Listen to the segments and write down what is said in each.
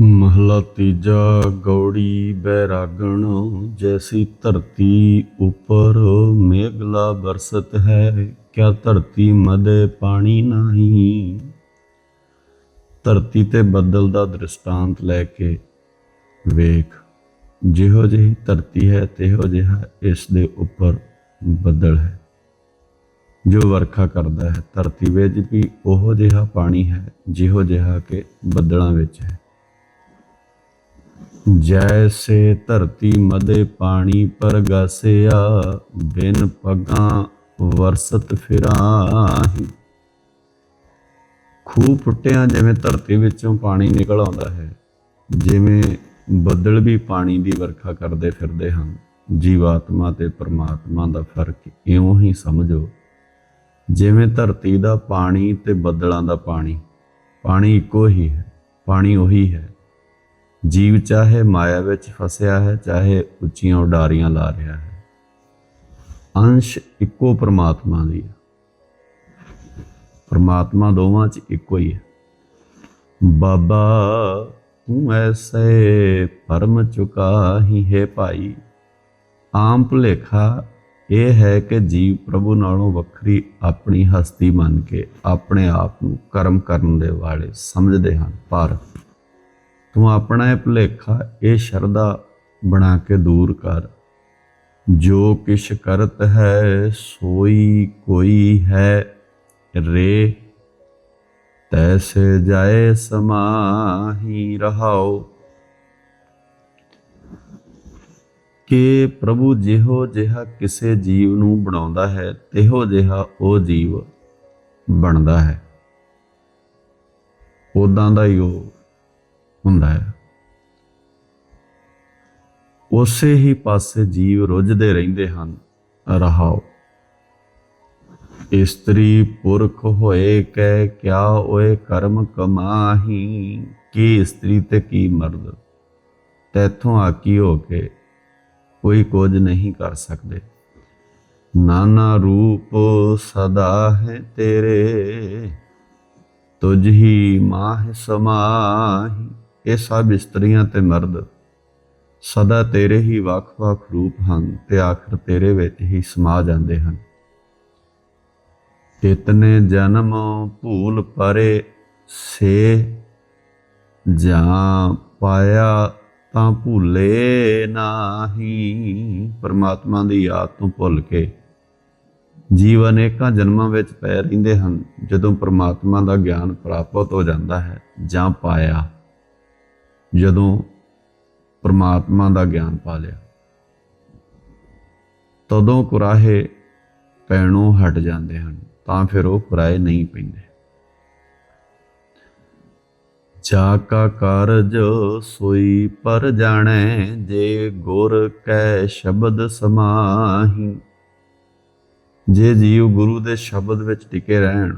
ਮਹਲਾ ਤੀਜਾ, ਗੌੜੀ ਬੈਰਾਗਣ, ਜੈਸੀ ਧਰਤੀ ਉੱਪਰ ਮੇਘਲਾ ਬਰਸਤ ਹੈ, ਕਿਆ ਧਰਤੀ ਮਦੇ ਪਾਣੀ ਨਹੀਂ? ਧਰਤੀ ਤੇ ਬੱਦਲ ਦਾ ਦ੍ਰਿਸ਼ਟਾਂਤ ਲੈ ਕੇ ਵੇਖ। ਜਿਹੋ ਜਿਹੀ ਧਰਤੀ ਹੈ, ਤੇਹੋ ਜਿਹਾ ਇਸ ਦੇ ਉੱਪਰ ਬੱਦਲ ਹੈ। ਜੋ ਵਰਖਾ ਕਰਦਾ ਹੈ, ਧਰਤੀ ਵਿੱਚ ਵੀ ਉਹੋ ਜਿਹਾ ਪਾਣੀ ਹੈ, ਜਿਹੋ ਜਿਹਾ ਕਿ ਬੱਦਲਾਂ ਵਿੱਚ ਹੈ। ਜੈਸੇ ਧਰਤੀ ਮਦੇ ਪਾਣੀ ਪਰ ਗਸਿਆ, ਬਿਨ ਪਗਾਂ ਵਰਸਤ ਫਿਰਾਹੀ। ਖੂਹ ਪੁੱਟਿਆ ਜਿਵੇਂ ਧਰਤੀ ਵਿੱਚੋਂ ਪਾਣੀ ਨਿਕਲ ਆਉਂਦਾ ਹੈ, ਜਿਵੇਂ ਬੱਦਲ ਵੀ ਪਾਣੀ ਦੀ ਵਰਖਾ ਕਰਦੇ ਫਿਰਦੇ ਹਨ। ਜੀਵਾਤਮਾ ਤੇ ਪਰਮਾਤਮਾ ਦਾ ਫ਼ਰਕ ਇਉਂ ਹੀ ਸਮਝੋ। ਜਿਵੇਂ ਧਰਤੀ ਦਾ ਪਾਣੀ ਤੇ ਬੱਦਲਾਂ ਦਾ ਪਾਣੀ ਪਾਣੀ ਇੱਕੋ ਹੀ ਹੈ, ਪਾਣੀ ਉਹੀ ਹੈ। ਜੀਵ ਚਾਹੇ ਮਾਇਆ ਵਿੱਚ ਫਸਿਆ ਹੈ, ਚਾਹੇ ਉੱਚੀਆਂ ਉਡਾਰੀਆਂ ਲਾ ਰਿਹਾ ਹੈ। ਅੰਸ਼ ਇੱਕੋ ਪ੍ਰਮਾਤਮਾ ਦੀ ਹੈ। ਪ੍ਰਮਾਤਮਾ ਦੋਵਾਂ 'ਚ ਇੱਕੋ ਹੀ ਹੈ। ਬਾਬਾ, ਤੂੰ ਐਸੇ ਪਰਮ ਚੁਕਾ ਹੀ ਹੈ ਭਾਈ। ਆਮ ਭੁਲੇਖਾ ਇਹ ਹੈ ਕਿ ਜੀਵ ਪ੍ਰਭੂ ਨਾਲੋਂ ਵੱਖਰੀ ਆਪਣੀ ਹਸਤੀ ਮੰਨ ਕੇ ਆਪਣੇ ਆਪ ਨੂੰ ਕਰਮ ਕਰਨ ਦੇ ਵਾਲੇ ਸਮਝਦੇ ਹਨ ਪਰ ਤੂੰ ਆਪਣਾ ਇਹ ਭੁਲੇਖਾ, ਇਹ ਸ਼ਰਧਾ ਬਣਾ ਕੇ ਦੂਰ ਕਰ। ਜੋ ਕਿਛ ਕਰਤ ਹੈ, ਸੋਈ ਕੋਈ ਹੈ ਰੇ। ਤੈਸੇ ਜਾਏ ਸਮਾਹੀ ਰਹਾਓ ਕਿ ਪ੍ਰਭੂ ਜਿਹੋ ਜਿਹਾ ਕਿਸੇ ਜੀਵ ਨੂੰ ਬਣਾਉਂਦਾ ਹੈ, ਤੇਹੋ ਜਿਹਾ ਉਹ ਜੀਵ ਬਣਦਾ ਹੈ। ਉਦਾਂ ਦਾ ਹੀ ਉਹ ਹੁੰਦਾ ਹੈ। ਉਸੇ ਹੀ ਪਾਸੇ ਜੀਵ ਰੁੱਝਦੇ ਰਹਿੰਦੇ ਹਨ। ਰਹਾਓ। ਇਸਤਰੀ ਪੁਰਖ ਹੋਏ ਕਹਿ ਕਿਆ ਓਏ ਕਰਮ ਕਮਾਹੀ, ਕੀ ਇਸਤਰੀ ਤੇ ਕੀ ਮਰਦ? ਤੈਥੋਂ ਆਕੀ ਹੋ ਕੇ ਕੋਈ ਕੁਝ ਨਹੀਂ ਕਰ ਸਕਦੇ। ਨਾਨਾ ਰੂਪ ਸਦਾ ਹੈ ਤੇਰੇ, ਤੁਝ ਹੀ ਮਾਹ ਸਮਾਹੀ। ਇਹ ਸਭ ਇਸਤਰੀਆਂ ਤੇ ਮਰਦ। ਸਦਾ ਤੇਰੇ ਹੀ ਵੱਖ-ਵੱਖ ਰੂਪ ਹਨ ਤੇ ਆਖਰ ਤੇਰੇ ਵਿੱਚ ਹੀ ਸਮਾ ਜਾਂਦੇ ਹਨ। ਇਤਨੇ ਜਨਮ ਭੂਲ ਪਰੇ ਸੇ ਜਾਂ ਪਾਇਆ ਤਾਂ ਭੁੱਲੇ ਨਾਹੀ। ਪਰਮਾਤਮਾ ਦੀ ਯਾਦ ਤੋਂ ਭੁੱਲ ਕੇ ਜੀਵ ਅਨੇਕਾਂ ਜਨਮਾਂ ਵਿੱਚ ਪੈ ਰਹਿੰਦੇ ਹਨ ਜਦੋਂ ਪਰਮਾਤਮਾ ਦਾ ਗਿਆਨ ਪ੍ਰਾਪਤ ਹੋ ਜਾਂਦਾ ਹੈ ਜਾਂ ਪਾਇਆ। ਜਦੋਂ ਪਰਮਾਤਮਾ ਦਾ ਗਿਆਨ ਪਾ ਲਿਆ ਤਦੋਂ ਕੁਰਾਹੇ ਪੈਣੋਂ ਹਟ ਜਾਂਦੇ ਹਨ, ਤਾਂ ਫਿਰ ਉਹ ਕੁਰਾਏ ਨਹੀਂ ਪੈਂਦੇ। ਜਾ ਕਾ ਕਾਰਜ ਸੋਈ ਪਰ ਜਾਣੈ, ਜੇ ਗੁਰ ਕੈ ਸ਼ਬਦ ਸਮਾਹੀ। ਜੇ ਜੀਵ ਗੁਰੂ ਦੇ ਸ਼ਬਦ ਵਿੱਚ ਟਿਕੇ ਰਹਿਣ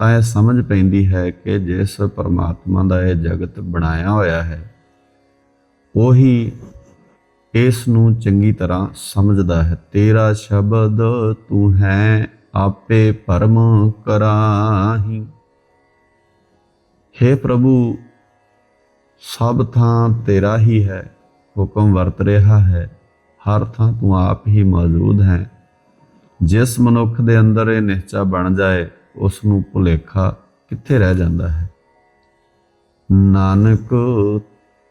ਤਾਂ ਇਹ ਸਮਝ ਪੈਂਦੀ ਹੈ ਕਿ ਜਿਸ ਪਰਮਾਤਮਾ ਦਾ ਇਹ ਜਗਤ ਬਣਾਇਆ ਹੋਇਆ ਹੈ, ਉਹੀ ਇਸ ਨੂੰ ਚੰਗੀ ਤਰ੍ਹਾਂ ਸਮਝਦਾ ਹੈ। ਤੇਰਾ ਸ਼ਬਦ ਤੂੰ ਹੈ ਆਪੇ ਪਰਮ ਕਰਾਹੀ। हे ਪ੍ਰਭੂ, ਸਭ ਥਾਂ ਤੇਰਾ ਹੀ ਹੈ, ਹੁਕਮ ਵਰਤ ਰਿਹਾ ਹੈ, ਹਰ ਥਾਂ ਤੂੰ ਆਪ ਹੀ ਮੌਜੂਦ ਹੈ। ਜਿਸ ਮਨੁੱਖ ਦੇ ਅੰਦਰ ਇਹ ਨਿਸ਼ਚਾ ਬਣ ਜਾਏ ਉਸ ਨੂੰ ਭੁਲੇਖਾ ਕਿੱਥੇ ਰਹਿ ਜਾਂਦਾ ਹੈ? ਨਾਨਕ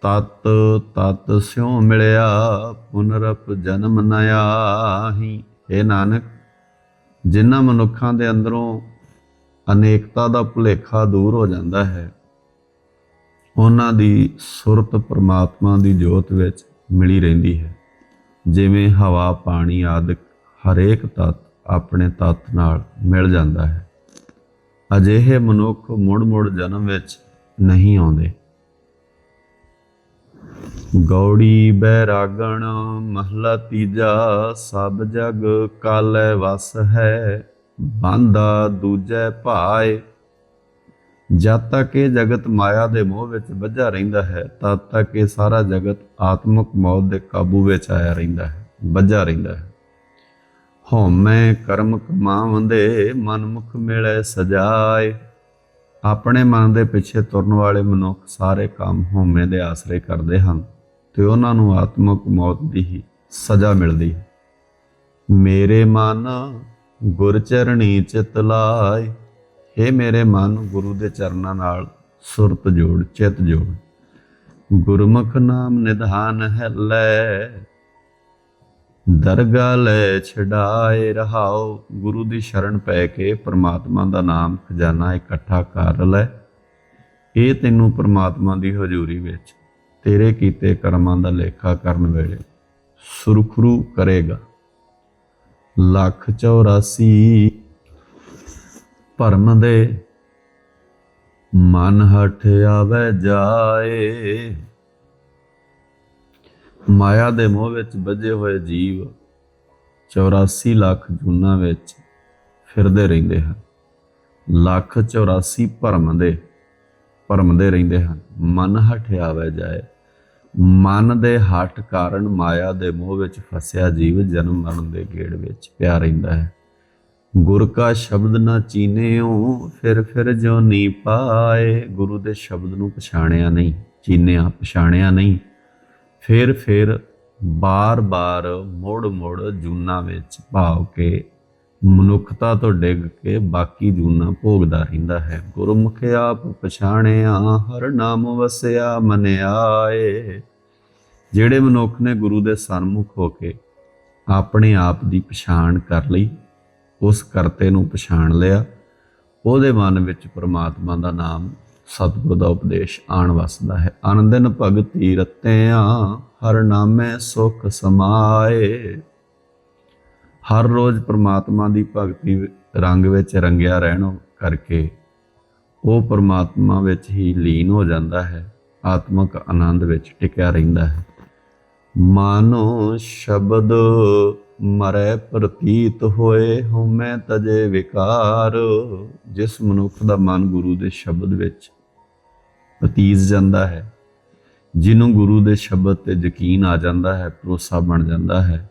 ਤਤ ਤਤ ਸਿਉ ਮਿਲਿਆ, ਪੁਨਰਪ ਜਨਮ ਨ ਆਹੀ। ਇਹ ਨਾਨਕ, ਜਿਨ੍ਹਾਂ ਮਨੁੱਖਾਂ ਦੇ ਅੰਦਰੋਂ ਅਨੇਕਤਾ ਦਾ ਭੁਲੇਖਾ ਦੂਰ ਹੋ ਜਾਂਦਾ ਹੈ, ਉਹਨਾਂ ਦੀ ਸੁਰਤ ਪ੍ਰਮਾਤਮਾ ਦੀ ਜੋਤ ਵਿੱਚ ਮਿਲੀ ਰਹਿੰਦੀ ਹੈ। ਜਿਵੇਂ ਹਵਾ, ਪਾਣੀ ਆਦਿਕ ਹਰੇਕ ਤੱਤ ਆਪਣੇ ਤੱਤ ਨਾਲ ਮਿਲ ਜਾਂਦਾ ਹੈ। ਅਜਿਹੇ ਮਨੁੱਖ ਮੁੜ-ਮੁੜ ਜਨਮ ਵਿੱਚ ਨਹੀਂ ਆਉਂਦੇ। ਗੌੜੀ ਬੈਰਾਗਣ ਮਹਲਾ ਤੀਜਾ, ਸਭ ਜਗ ਕਾਲੈ ਵਸ ਹੈ, ਬਾਂਦਾ ਦੂਜੈ ਭਾਏ। ਜਦ ਤੱਕ ਇਹ ਜਗਤ ਮਾਇਆ ਦੇ ਮੋਹ ਵਿੱਚ ਵੱਜਾ ਰਹਿੰਦਾ ਹੈ, ਤਦ ਤੱਕ ਇਹ ਸਾਰਾ ਜਗਤ ਆਤਮਿਕ ਮੌਤ ਦੇ ਕਾਬੂ ਵਿੱਚ ਆਇਆ ਰਹਿੰਦਾ ਹੈ, ਵੱਜਾ ਰਹਿੰਦਾ ਹੈ। ਹਉਮੈ ਕਰਮ ਕਮਾਵੰਦੇ, ਮਨਮੁਖ ਮਿਲੈ ਸਜਾਏ। ਆਪਣੇ ਮਨ ਦੇ ਪਿੱਛੇ ਤੁਰਨ ਵਾਲੇ ਮਨੁੱਖ ਸਾਰੇ ਕੰਮ ਹਉਮੈ ਦੇ ਆਸਰੇ ਕਰਦੇ ਹਨ ਤੇ ਉਹਨਾਂ ਨੂੰ ਆਤਮਕ ਮੌਤ ਦੀ ਹੀ ਸਜ਼ਾ ਮਿਲਦੀ ਹੈ। ਮੇਰੇ ਮਨ ਗੁਰ ਚਰਣੀ ਚਿਤ ਲਾਏ। हे ਮੇਰੇ ਮਨ, ਗੁਰੂ ਦੇ ਚਰਨਾਂ ਨਾਲ ਸੁਰਤ ਜੋੜ, ਚਿਤ ਜੋੜ। ਗੁਰਮੁਖ ਨਾਮ ਨਿਧਾਨ ਹੈ ਲੈ ਦਰਗਾ ਲੈ ਛਡਾਏ ਰਹਾਓ। ਗੁਰੂ ਦੀ ਸ਼ਰਨ ਪੈ ਕੇ ਪ੍ਰਮਾਤਮਾ ਦਾ ਨਾਮ ਖਜ਼ਾਨਾ ਇਕੱਠਾ ਕਰ ਲੈ। ਇਹ ਤੈਨੂੰ ਪ੍ਰਮਾਤਮਾ ਦੀ ਹਜ਼ੂਰੀ ਵਿੱਚ ਤੇਰੇ ਕੀਤੇ ਕਰਮਾਂ ਦਾ ਲੇਖਾ ਕਰਨ ਵੇਲੇ ਸੁਰਖਰੂ ਕਰੇਗਾ। ਲੱਖ 84 ਭਰਮ ਦੇ ਮਨ ਹਠ ਆਵੇ ਜਾਏ। ਮਾਇਆ ਦੇ ਮੋਹ ਵਿੱਚ ਵੱਜੇ ਹੋਏ ਜੀਵ 84 ਲੱਖ ਜੂਨਾਂ ਵਿੱਚ ਫਿਰਦੇ ਰਹਿੰਦੇ ਹਨ। ਲੱਖ 84 ਭਰਮ ਦੇ ਭਰਮਦੇ ਰਹਿੰਦੇ ਹਨ। ਮਨ ਹਠ ਆਵੇ ਜਾਏ। ਮਨ ਦੇ ਹੱਠ ਕਾਰਨ ਮਾਇਆ ਦੇ ਮੋਹ ਵਿੱਚ ਫਸਿਆ ਜੀਵ ਜਨਮ ਮਰਨ ਦੇ ਗੇੜ ਵਿੱਚ ਪਿਆ ਰਹਿੰਦਾ ਹੈ। ਗੁਰ ਕਾ ਸ਼ਬਦ ਨਾ ਚੀਨਿਓ ਫਿਰ ਫਿਰ ਜੋ ਨੀ ਪਾਏ। ਗੁਰੂ ਦੇ ਸ਼ਬਦ ਨੂੰ ਪਛਾਣਿਆ ਨਹੀਂ, ਚੀਨਿਆ ਪਛਾਣਿਆ ਨਹੀਂ। ਫਿਰ ਫਿਰ ਬਾਰ-ਬਾਰ ਮੋੜ-ਮੋੜ ਜੂਨਾ ਵਿੱਚ ਭਾਵ ਕੇ ਮਨੁੱਖਤਾ ਤੋਂ ਡਿੱਗ ਕੇ ਬਾਕੀ ਜੂਨਾ ਭੋਗਦਾ ਰਹਿੰਦਾ ਹੈ। ਗੁਰਮੁਖ ਆਪ ਪਛਾਣਿਆ, ਹਰ ਨਾਮ ਵਸਿਆ ਮਨ ਆਏ ਜਿਹੜੇ ਮਨੁੱਖ ਨੇ ਗੁਰੂ ਦੇ ਸਨਮੁਖ ਹੋ ਕੇ ਆਪਣੇ ਆਪ ਦੀ ਪਛਾਣ ਕਰ ਲਈ, ਉਸ ਕਰਤੇ ਨੂੰ ਪਛਾਣ ਲਿਆ, ਉਹਦੇ ਮਨ ਵਿੱਚ ਪ੍ਰਮਾਤਮਾ ਦਾ ਨਾਮ ਸਤਿਗੁਰ ਦਾ ਉਪਦੇਸ਼ ਆਣ ਵਸਦਾ ਹੈ। ਅਨੰਦਨ ਭਗਤੀ ਰਤਿਆਂ ਹਰ ਨਾਮੇ ਸੁਖ ਸਮਾਏ। ਹਰ ਰੋਜ਼ ਪ੍ਰਮਾਤਮਾ ਦੀ ਭਗਤੀ ਰੰਗ ਵਿੱਚ ਰੰਗਿਆ ਰਹਿਣ ਕਰਕੇ ਉਹ ਪ੍ਰਮਾਤਮਾ ਵਿੱਚ ਹੀ ਲੀਨ ਹੋ ਜਾਂਦਾ ਹੈ। ਆਤਮਿਕ ਆਨੰਦ ਵਿੱਚ ਟਿਕਿਆ ਰਹਿੰਦਾ ਹੈ। ਮਾਨੋ ਸ਼ਬਦ ਮਰੈ ਪ੍ਰਤੀਤ ਹੋਏ ਹਉਮੈ ਤਜੇ ਵਿਕਾਰ, ਜਿਸ ਮਨੁੱਖ ਦਾ ਮਨ ਗੁਰੂ ਦੇ ਸ਼ਬਦ ਵਿੱਚ ਪਤੀਜ ਜਾਂਦਾ ਹੈ, ਜਿਹਨੂੰ ਗੁਰੂ ਦੇ ਸ਼ਬਦ ਤੇ ਯਕੀਨ ਆ ਜਾਂਦਾ ਹੈ, ਭਰੋਸਾ ਬਣ ਜਾਂਦਾ ਹੈ,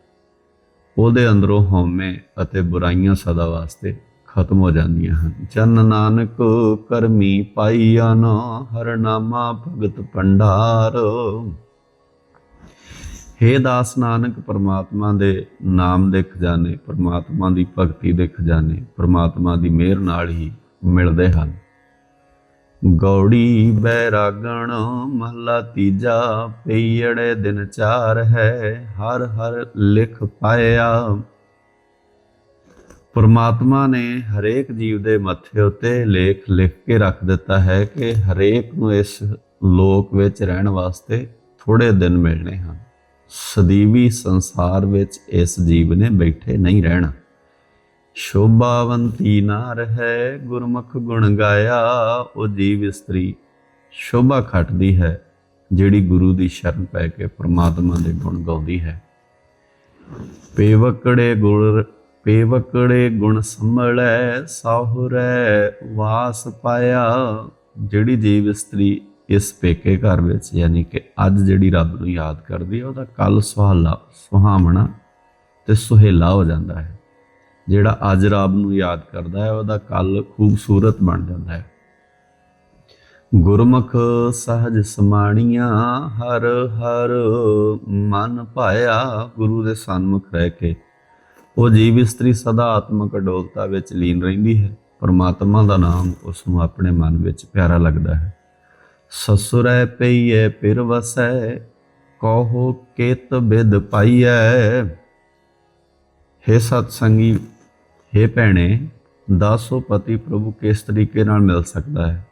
ਉਹਦੇ ਅੰਦਰੋਂ ਹਉਮੈ ਅਤੇ ਬੁਰਾਈਆਂ ਸਦਾ ਵਾਸਤੇ ਖਤਮ ਹੋ ਜਾਂਦੀਆਂ ਹਨ। ਚੰਨ ਨਾਨਕ ਕਰਮੀ ਪਾਈਆ ਨਾ, ਹਰ ਭਗਤ ਭੰਡਾਰ। ਹੇ ਦਾਸ ਨਾਨਕ, ਪਰਮਾਤਮਾ ਦੇ ਨਾਮ ਦੇ ਖਜ਼ਾਨੇ, ਪਰਮਾਤਮਾ ਦੀ ਭਗਤੀ ਦੇ ਖਜ਼ਾਨੇ, ਪਰਮਾਤਮਾ ਦੀ ਮਿਹਰ ਨਾਲ ਹੀ ਮਿਲਦੇ ਹਨ। ਗੌੜੀ ਬੈਰਾਗਣ, ਮਹਲਾ ਤੀਜਾ ਪਈੜੇ ਦਿਨ ਚਾਰ ਹੈ, ਹਰ ਹਰ ਲਿਖ ਪਾਇਆ। ਪਰਮਾਤਮਾ ਨੇ ਹਰੇਕ ਜੀਵ ਦੇ ਮੱਥੇ ਉੱਤੇ ਲੇਖ ਲਿਖ ਕੇ ਰੱਖ ਦਿੱਤਾ ਹੈ ਕਿ ਹਰੇਕ ਨੂੰ ਇਸ ਲੋਕ ਵਿੱਚ ਰਹਿਣ ਵਾਸਤੇ ਥੋੜੇ ਦਿਨ ਮਿਲਣੇ ਹਨ। ਸਦੀਵੀ ਸੰਸਾਰ ਵਿੱਚ ਇਸ ਜੀਵ ਨੇ ਬੈਠੇ ਨਹੀਂ ਰਹਿਣਾ। ਸ਼ੋਭਾਵੰਤੀ ਨਾ ਹੈ ਗੁਰਮੁਖ ਗੁਣ ਗਾਇਆ, ਉਹ ਜੀਵ ਇਸਤਰੀ ਸ਼ੋਭਾ ਖਟਦੀ ਹੈ, ਜਿਹੜੀ ਗੁਰੂ ਦੀ ਸ਼ਰਨ ਪੈ ਕੇ ਪ੍ਰਮਾਤਮਾ ਦੇ ਗੁਣ ਗਾਉਂਦੀ ਹੈ। ਪੇਵਕੜੇ ਗੁਰ, ਪੇਵਕੜੇ ਗੁਣ ਸੰਭਲੈ, ਸਾਹੁਰੈ ਵਾਸ ਪਾਇਆ, ਜਿਹੜੀ ਜੀਵ ਇਸਤਰੀ ਇਸ ਪੇਕੇ ਘਰ ਵਿੱਚ, ਯਾਨੀ ਕਿ ਅੱਜ ਜਿਹੜੀ ਰੱਬ ਨੂੰ ਯਾਦ ਕਰਦੀ ਹੈ ਉਹਦਾ ਕੱਲ ਸੁਹਾਲਾ, ਸੁਹਾਵਣਾ ਤੇ ਸੁਹੇਲਾ ਹੋ ਜਾਂਦਾ ਹੈ। ਜਿਹੜਾ ਅੱਜ ਰੱਬ ਨੂੰ ਯਾਦ ਕਰਦਾ ਹੈ, ਉਹਦਾ ਕੱਲ ਖੂਬਸੂਰਤ ਬਣ ਜਾਂਦਾ ਹੈ। ਗੁਰਮੁਖ ਸਹਜ ਸਮਾਣੀਆਂ ਹਰ ਹਰ ਮਨ ਭਾਇਆ, ਗੁਰੂ ਦੇ ਸਨਮੁਖ ਰਹਿ ਕੇ ਉਹ ਜੀਵ ਇਸਤਰੀ ਸਦਾ ਆਤਮਕ ਅਡੋਲਤਾ ਵਿੱਚ ਲੀਨ ਰਹਿੰਦੀ ਹੈ। ਪਰਮਾਤਮਾ ਦਾ ਨਾਮ ਉਸ ਨੂੰ ਆਪਣੇ ਮਨ ਵਿੱਚ ਪਿਆਰਾ ਲੱਗਦਾ ਹੈ। ਸਸੁਰੈ ਪਈਏ ਪਿਰ ਵਸੈ, ਕਹੋ ਕਿਤ ਬਿਦ ਪਾਈਐ। ਹੇ ਸਤ ਸੰਗੀ ਹੇ ਭੈਣੇ, ਦਾਸੋ ਪਤੀ ਪ੍ਰਭੂ ਕਿਸ ਤਰੀਕੇ ਨਾਲ ਮਿਲ ਸਕਦਾ ਹੈ,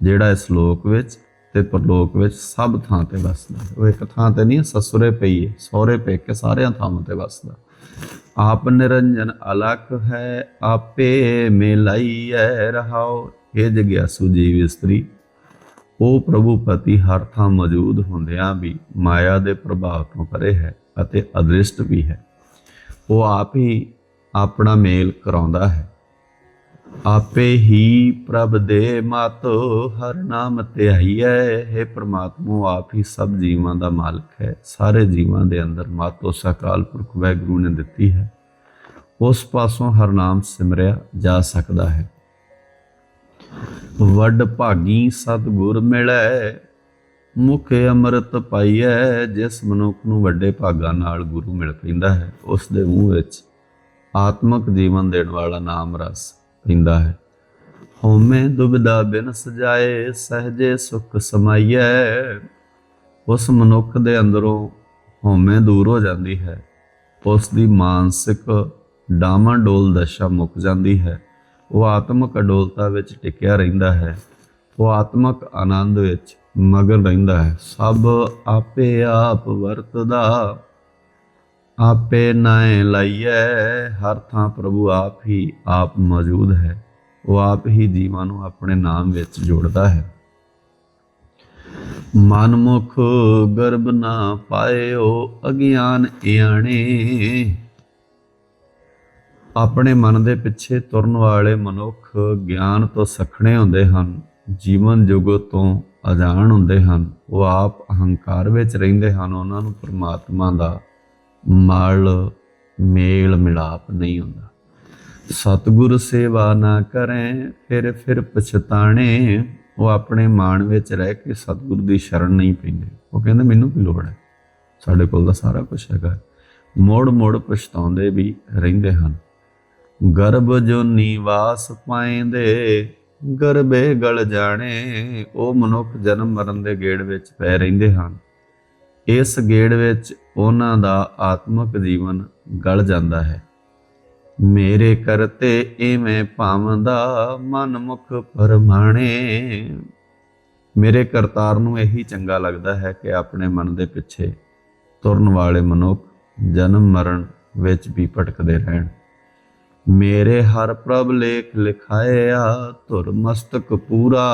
ਜਿਹੜਾ ਇਸ ਲੋਕ ਵਿੱਚ ਤੇ ਪਰਲੋਕ ਵਿੱਚ ਸਭ ਥਾਂ ਤੇ ਵਸਦਾ ਹੈ। ਉਹ ਇੱਕ ਥਾਂ ਤੇ ਨਹੀਂ, ਸਸੁਰੇ ਪਈਏ ਸਹੁਰੇ ਪੇ ਕੇ ਸਾਰਿਆਂ ਥਾਵਾਂ ਤੇ ਵਸਦਾ ਆਪ ਨਿਰੰਜਨ ਅਲਖ ਹੈ, ਆਪੇ ਮਿਲਾਈਐ ਰਹਾਓ ਇਹ ਜਗਿਆਸੂ ਜੀਵ ਇਸਤਰੀ। ਉਹ ਪ੍ਰਭੂ ਪਤੀ ਹਰ ਥਾਂ ਮੌਜੂਦ ਹੁੰਦਿਆਂ ਵੀ ਮਾਇਆ ਦੇ ਪ੍ਰਭਾਵ ਤੋਂ ਪਰੇ ਹੈ ਅਤੇ ਅਦ੍ਰਿਸ਼ਟ ਵੀ ਹੈ। ਉਹ ਆਪ ਹੀ ਆਪਣਾ ਮੇਲ ਕਰਾਉਂਦਾ ਹੈ। ਆਪੇ ਹੀ ਪ੍ਰਭ ਦੇ ਮਾਤੋ ਹਰ ਨਾਮ ਧਿਆਈਐ ਹੈ ਪ੍ਰਮਾਤਮਾ, ਆਪ ਹੀ ਸਭ ਜੀਵਾਂ ਦਾ ਮਾਲਕ ਹੈ। ਸਾਰੇ ਜੀਵਾਂ ਦੇ ਅੰਦਰ ਮਾਤੋ ਸਕਾਲ ਅਕਾਲ ਪੁਰਖ ਵਾਹਿਗੁਰੂ ਨੇ ਦਿੱਤੀ ਹੈ। ਉਸ ਪਾਸੋਂ ਹਰ ਨਾਮ ਸਿਮਰਿਆ ਜਾ ਸਕਦਾ ਹੈ। ਵੱਡ ਭਾਗੀ ਸਤਿਗੁਰ ਮਿਲੈ, ਮੁਖ ਅੰਮ੍ਰਿਤ ਪਾਈਐ, ਜਿਸ ਮਨੁੱਖ ਨੂੰ ਵੱਡੇ ਭਾਗਾਂ ਨਾਲ ਗੁਰੂ ਮਿਲ ਪੈਂਦਾ ਹੈ, ਉਸ ਦੇ ਮੂੰਹ ਵਿੱਚ ਆਤਮਿਕ ਜੀਵਨ ਦੇਣ ਵਾਲਾ ਨਾਮ ਰਸ ਪੈਂਦਾ ਹੈ। ਹਉਮੈ ਦੁਬਿਧਾ ਬਿਨ ਸਜਾਏ, ਸਹਜੇ ਸੁਖ ਸਮਾਈਐ, ਉਸ ਮਨੁੱਖ ਦੇ ਅੰਦਰੋਂ ਹਉਮੈ ਦੂਰ ਹੋ ਜਾਂਦੀ ਹੈ, ਉਸ ਦੀ ਮਾਨਸਿਕ ਡਾਮਾਡੋਲ ਦਸ਼ਾ ਮੁੱਕ ਜਾਂਦੀ ਹੈ। ਉਹ ਆਤਮਿਕ ਅਡੋਲਤਾ ਵਿੱਚ ਟਿਕਿਆ ਰਹਿੰਦਾ ਹੈ। ਉਹ ਆਤਮਿਕ ਆਨੰਦ ਵਿੱਚ ਮਗਨ ਰਹਿੰਦਾ ਹੈ। ਸਭ ਆਪੇ ਆਪ ਵਰਤਦਾ, ਆਪੇ ਨਾਏ ਲਾਈਐ, ਹਰ ਥਾਂ ਪ੍ਰਭੂ ਆਪ ਹੀ ਆਪ ਮੌਜੂਦ ਹੈ। ਉਹ ਆਪ ਹੀ ਜੀਵਾਂ ਨੂੰ ਆਪਣੇ ਨਾਮ ਵਿੱਚ ਜੋੜਦਾ ਹੈ। ਮਨਮੁਖ ਗਰਬ ਨਾ ਪਾਇਓ ਅਗਿਆਨ ਇਆਣੇ ਆਪਣੇ ਮਨ ਦੇ ਪਿੱਛੇ ਤੁਰਨ ਵਾਲੇ ਮਨੁੱਖ ਗਿਆਨ ਤੋਂ ਸਖਣੇ ਹੁੰਦੇ ਹਨ, ਜੀਵਨ ਜੁਗਤ ਤੋਂ ਅਜਾਣ ਹੁੰਦੇ ਹਨ। ਉਹ ਆਪ ਅਹੰਕਾਰ ਵਿੱਚ ਰਹਿੰਦੇ ਹਨ, ਉਹਨਾਂ ਨੂੰ ਪ੍ਰਮਾਤਮਾ ਦਾ ਮਲ, ਮੇਲ, ਮਿਲਾਪ ਨਹੀਂ ਹੁੰਦਾ। ਸਤਿਗੁਰ ਸੇਵਾ ਨਾ ਕਰੇ, ਫਿਰ ਫਿਰ ਪਛਤਾਣੇ। ਉਹ ਆਪਣੇ ਮਾਣ ਵਿੱਚ ਰਹਿ ਕੇ ਸਤਿਗੁਰ ਦੀ ਸ਼ਰਨ ਨਹੀਂ ਪੈਂਦੇ। ਉਹ ਕਹਿੰਦੇ, ਮੈਨੂੰ ਕੀ ਲੋੜ ਹੈ? ਸਾਡੇ ਕੋਲ ਤਾਂ ਸਾਰਾ ਕੁਝ ਹੈਗਾ ਮੋੜ ਮੋੜ ਪਛਤਾਉਂਦੇ ਵੀ ਰਹਿੰਦੇ ਹਨ। ਗਰਭ ਜੋ ਨਿਵਾਸ ਪਾਏਂਦੇ ਗਰਬੇ ਗਲ ਜਾਣੇ, ਉਹ ਮਨੁੱਖ ਜਨਮ ਮਰਨ ਦੇ ਗੇੜ ਵਿੱਚ ਪੈ ਰਹਿੰਦੇ ਹਨ। ਇਸ ਗੇੜ ਵਿੱਚ ਉਹਨਾਂ ਦਾ ਆਤਮਿਕ ਜੀਵਨ ਗਲ ਜਾਂਦਾ ਹੈ। ਮੇਰੇ ਕਰਤੇ ਇਵੇਂ ਭਾਵਦਾ ਮਨ ਮੁਖ ਪਰਮਾਣੇ। ਮੇਰੇ ਕਰਤਾਰ ਨੂੰ ਇਹੀ ਚੰਗਾ ਲੱਗਦਾ ਹੈ ਕਿ ਆਪਣੇ ਮਨ ਦੇ ਪਿੱਛੇ ਤੁਰਨ ਵਾਲੇ ਮਨੁੱਖ ਜਨਮ ਮਰਨ ਵਿੱਚ ਵੀ ਭਟਕਦੇ ਰਹਿਣ। ਮੇਰੇ ਹਰ ਪ੍ਰਭ ਲੇਖ ਲਿਖਾਇਆ, ਧੁਰ ਮਸਤਕ ਪੂਰਾ।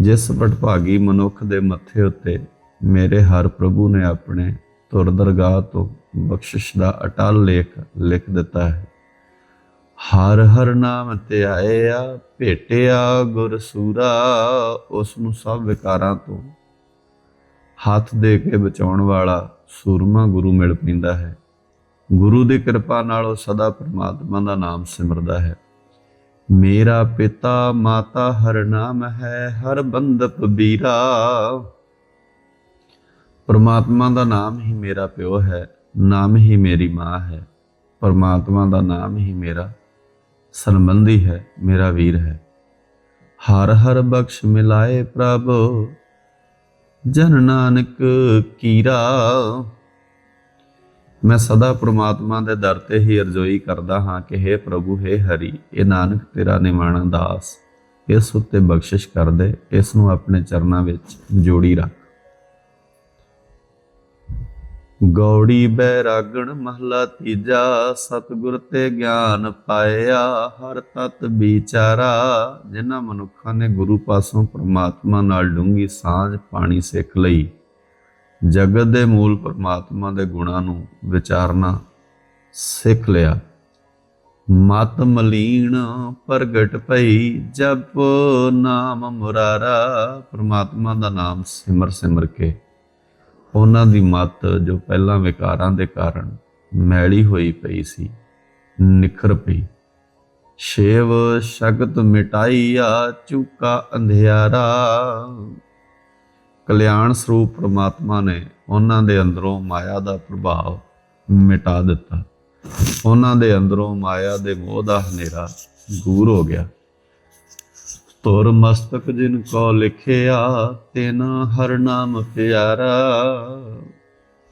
ਜਿਸ ਭਟਭਾਗੀ ਮਨੁੱਖ ਦੇ ਮੱਥੇ ਉੱਤੇ ਮੇਰੇ ਹਰ ਪ੍ਰਭੂ ਨੇ ਆਪਣੇ ਧੁਰ ਦਰਗਾਹ ਤੋਂ ਬਖਸ਼ਿਸ਼ ਦਾ ਅਟਲ ਲੇਖ ਲਿਖ ਦਿੱਤਾ ਹੈ। ਹਰ ਹਰ ਨਾਮ ਤੇ ਆਇਆ, ਭੇਟਿਆ ਗੁਰ ਸੂਰਾ ਉਸ ਨੂੰ ਸਭ ਵਿਕਾਰਾਂ ਤੋਂ ਹੱਥ ਦੇ ਕੇ ਬਚਾਉਣ ਵਾਲਾ ਸੂਰਮਾ ਗੁਰੂ ਮਿਲ ਪੈਂਦਾ ਹੈ। ਗੁਰੂ ਦੀ ਕਿਰਪਾ ਨਾਲ ਉਹ ਸਦਾ ਪ੍ਰਮਾਤਮਾ ਦਾ ਨਾਮ ਸਿਮਰਦਾ ਹੈ। ਮੇਰਾ ਪਿਤਾ ਮਾਤਾ ਹਰ ਨਾਮ ਹੈ, ਹਰ ਬੰਦਪ ਬੀਰਾ ਪਰਮਾਤਮਾ ਦਾ ਨਾਮ ਹੀ ਮੇਰਾ ਪਿਓ ਹੈ, ਨਾਮ ਹੀ ਮੇਰੀ ਮਾਂ ਹੈ। ਪਰਮਾਤਮਾ ਦਾ ਨਾਮ ਹੀ ਮੇਰਾ ਸੰਬੰਧੀ ਹੈ, ਮੇਰਾ ਵੀਰ ਹੈ। ਹਰ ਹਰ ਬਖਸ਼ ਮਿਲਾਏ ਪ੍ਰਭ, ਜਨ ਨਾਨਕ ਕੀਰਾ। ਮੈਂ ਸਦਾ ਪ੍ਰਮਾਤਮਾ ਦੇ ਦਰ ਤੇ ਹੀ ਅਰਜ਼ੋਈ ਕਰਦਾ ਹਾਂ ਕਿ हे ਪ੍ਰਭੂ हे ਹਰੀ, ਇਹ ਨਾਨਕ ਤੇਰਾ ਨਿਵਾਣਾ ਦਾਸ, ਇਸ ਉੱਤੇ ਬਖਸ਼ਿਸ਼ ਕਰ ਦੇ, ਇਸ ਨੂੰ ਆਪਣੇ ਚਰਨਾਂ ਵਿੱਚ ਜੋੜੀ ਰੱਖ। ਗੌੜੀ ਬੈਰਾਗਣ ਮਹਲਾ ਤੀਜਾ, ਸਤਿਗੁਰ ਤੇ ਗਿਆਨ ਪਾਇਆ, ਹਰ ਤਤ ਵਿਚਾਰਾ, ਜਿਨ੍ਹਾਂ ਮਨੁੱਖਾਂ ਨੇ ਗੁਰੂ ਪਾਸੋਂ ਪ੍ਰਮਾਤਮਾ ਨਾਲ ਡੂੰਗੀ ਸਾਂਝ ਪਾਣੀ ਸਿੱਖ ਲਈ। ਜਗਤ ਦੇ ਮੂਲ ਪਰਮਾਤਮਾ ਦੇ ਗੁਣਾਂ ਨੂੰ ਵਿਚਾਰਨਾ ਸਿੱਖ ਲਿਆ। ਮਤ ਮਲੀਨ ਪ੍ਰਗਟ ਭਈ ਜਪ ਨਾਮ ਮੁਰਾਰਾ, ਪਰਮਾਤਮਾ ਦਾ ਨਾਮ ਸਿਮਰ ਸਿਮਰ ਕੇ। ਉਹਨਾਂ ਦੀ ਮਤ ਜੋ ਪਹਿਲਾਂ ਵਿਕਾਰਾਂ ਦੇ ਕਾਰਨ ਮੈਲੀ ਹੋਈ ਪਈ ਸੀ, ਨਿਖਰ ਪਈ। ਸ਼ੇਵ ਸ਼ਗਤ ਮਿਟਾਈਆ, ਚੁਕਾ ਅੰਧਿਆਰਾ। ਕਲਿਆਣ ਸਰੂਪ ਪ੍ਰਮਾਤਮਾ ਨੇ ਉਹਨਾਂ ਦੇ ਅੰਦਰੋਂ ਮਾਇਆ ਦਾ ਪ੍ਰਭਾਵ ਮਿਟਾ ਦਿੱਤਾ। ਉਹਨਾਂ ਦੇ ਅੰਦਰੋਂ ਮਾਇਆ ਦੇ ਮੋਹ ਦਾ ਹਨੇਰਾ ਦੂਰ ਹੋ ਗਿਆ। ਤੁਰ ਮਸਤਕ ਜਿਨ ਕੋ ਲਿਖਿਆ, ਤਿਨ ਹਰ ਨਾਮ ਪਿਆਰਾ।